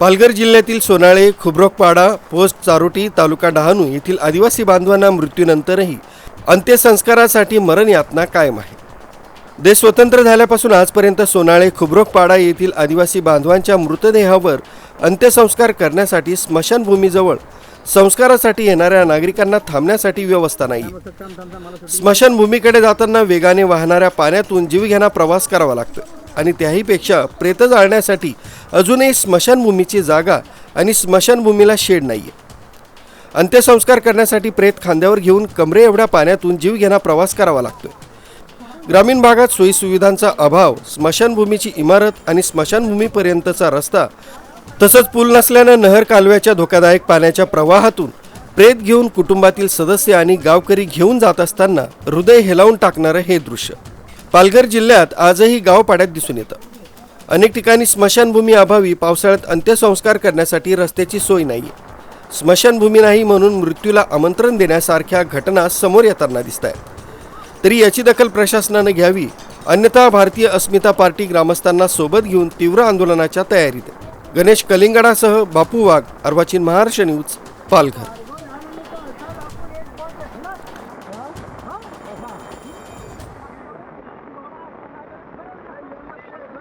पालघर जिल्ह्यातील सोनाळे खुबरोकपाडा पोस्ट चारोटी तालुका डहाणू येथील आदिवासी बांधवांना मृत्यूनंतरही अंत्यसंस्कारासाठी मरण यातना कायम आहे. देश स्वतंत्र झाल्यापासून आजपर्यंत सोनाळे खुबरोकपाडा येथील आदिवासी बांधवांच्या मृतदेहावर अंत्यसंस्कार करण्यासाठी स्मशानभूमीजवळ संस्कारासाठी येणाऱ्या नागरिकांना थांबण्यासाठी व्यवस्था नाही. स्मशानभूमीकडे जाताना वेगाने वाहणाऱ्या पाण्यातून जीवघेणा प्रवास करावा लागतो आणि त्याहीपेक्षा प्रेत जाळण्यासाठी अजूनही स्मशानभूमीची जागा आणि स्मशानभूमीला शेड नाही आहे अंत्यसंस्कार करण्यासाठी प्रेत खांद्यावर घेऊन कमरे एवढ्या पाण्यातून जीवघेणा प्रवास करावा लागतोय. ग्रामीण भागात सोयीसुविधांचा अभाव स्मशानभूमीची इमारत आणि स्मशानभूमीपर्यंतचा रस्ता तसंच पूल नसल्यानं नहर कालव्याच्या धोकादायक पाण्याच्या प्रवाहातून प्रेत घेऊन कुटुंबातील सदस्य आणि गावकरी घेऊन जात असताना हृदय हेलावून टाकणारं हे दृश्य. पालघर जिल्ह्यात आजही गाव पाड्यात दिसून येतं. अनेक ठिकाणी स्मशानभूमी अभावी पावसाळ्यात अंत्यसंस्कार करण्यासाठी रस्त्याची सोय नाही. स्मशानभूमी नाही म्हणून मृत्यूला आमंत्रण देण्यासारख्या घटना समोर येताना दिसत आहेत तरी याची दखल प्रशासनानं घ्यावी अन्यथा भारतीय अस्मिता पार्टी ग्रामस्थांना सोबत घेऊन तीव्र आंदोलनाच्या तयारीत गणेश कलिंगडासह बापू वाघ अर्वाचीन महाराष्ट्र न्यूज पालघर.